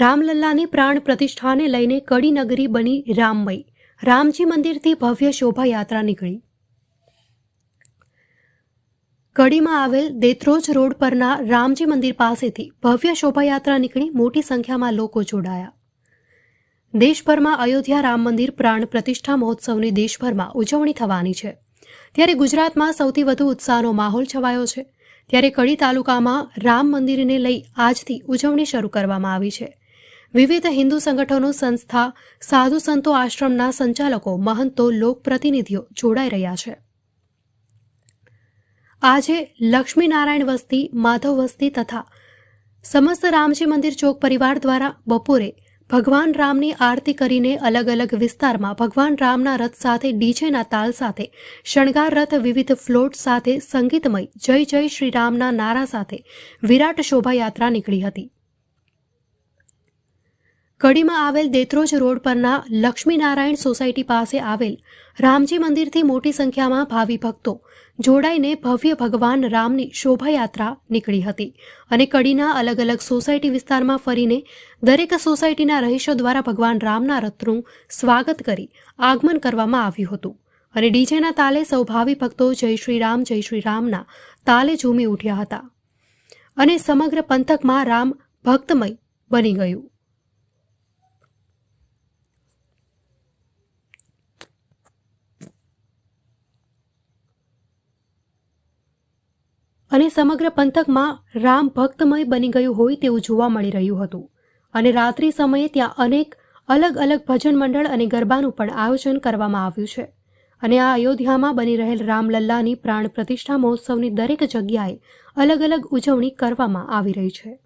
રામલલ્લાની પ્રાણ પ્રતિષ્ઠાને લઈને કડી નગરી બની રામમય. રામજી મંદિરથી ભવ્ય શોભાયાત્રા નીકળી. કડીમાં આવેલ દેત્રોજ રોડ પરના રામજી મંદિર પાસેથી ભવ્ય શોભાયાત્રા નીકળી મોટી સંખ્યામાં લોકો જોડાયા. દેશભરમાં અયોધ્યા રામ મંદિર પ્રાણ પ્રતિષ્ઠા મહોત્સવની દેશભરમાં ઉજવણી થવાની છે. ત્યારે ગુજરાતમાં સૌથી વધુ ઉત્સાહનો માહોલ છવાયો છે. ત્યારે કડી તાલુકામાં રામ મંદિરને લઈ આજથી ઉજવણી શરૂ કરવામાં આવી છે. વિવિધ હિન્દુ સંગઠનો, સંસ્થા, સાધુ સંતો આશ્રમના સંચાલકો, મહંતો, લોકપ્રતિનિધિઓ જોડાઈ રહ્યા છે. આજે લક્ષ્મીનારાયણ વસ્તી, માધવ વસ્તી તથા સમસ્ત રામજી મંદિર ચોક પરિવાર દ્વારા બપોરે ભગવાન રામની આરતી કરીને અલગ અલગ વિસ્તારમાં ભગવાન રામના રથ સાથે, ડીજેના તાલ સાથે, શણગાર રથ, વિવિધ ફ્લોટ સાથે, સંગીતમય જય જય શ્રી રામના નારા સાથે વિરાટ શોભાયાત્રા નીકળી હતી. કડીમાં આવેલ દેત્રોજ રોડ પરના લક્ષ્મીનારાયણ સોસાયટી પાસે આવેલ રામજી મંદિરથી મોટી સંખ્યામાં ભાવિ ભક્તો. જોડાઈને ભવ્ય ભગવાન રામની શોભાયાત્રા નીકળી હતી અને કડીના અલગ અલગ સોસાયટી વિસ્તારમાં ફરીને દરેક સોસાયટીના રહીશો દ્વારા ભગવાન રામના રથનું સ્વાગત કરી આગમન કરવામાં આવ્યું હતું. અને ડીજેના તાલે સૌ ભાવિ ભક્તો જય શ્રી રામ, જય શ્રી રામના તાલે ઝૂમી ઉઠ્યા હતા. અને સમગ્ર પંથકમાં રામ ભક્તમય બની ગયું. અને સમગ્ર પંથકમાં રામ ભક્તમય બની ગયું હોય તેવું જોવા મળી રહ્યું હતું. અને રાત્રિ સમયે ત્યાં અનેક અલગ અલગ ભજન મંડળ અને ગરબાનું પણ આયોજન કરવામાં આવ્યું છે. અને આ અયોધ્યામાં બની રહેલ રામલલ્લાની પ્રાણ પ્રતિષ્ઠા મહોત્સવની દરેક જગ્યાએ અલગ અલગ ઉજવણી કરવામાં આવી રહી છે.